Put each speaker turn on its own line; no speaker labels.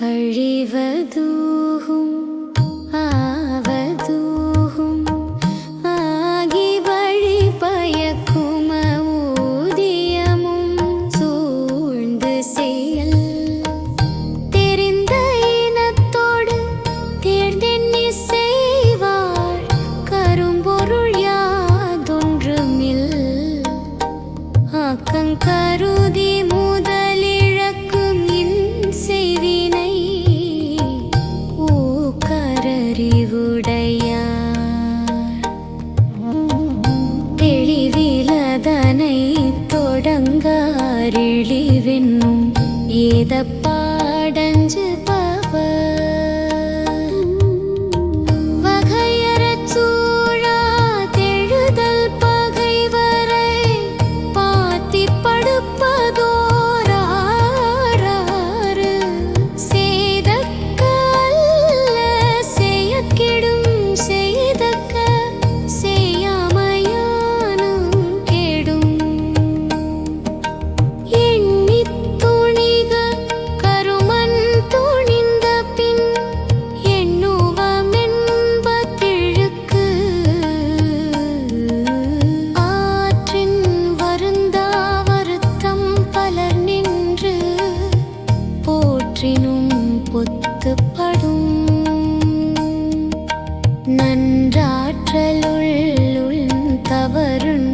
அழிவதூகும் ஆவதூகும். ஆகி வழி பயக்கும் ஊதியமும் சூழ்ந்து செயல். தெரிந்த இனத்தோடு தேர்ந்தெண்ணி செய்வார் கரும்பொருள் யாதொன்றுமில். ஆக்கங்கருதி வேத பாடஞ்சு பவர் என்றாற்றலுள் தவறுண்டு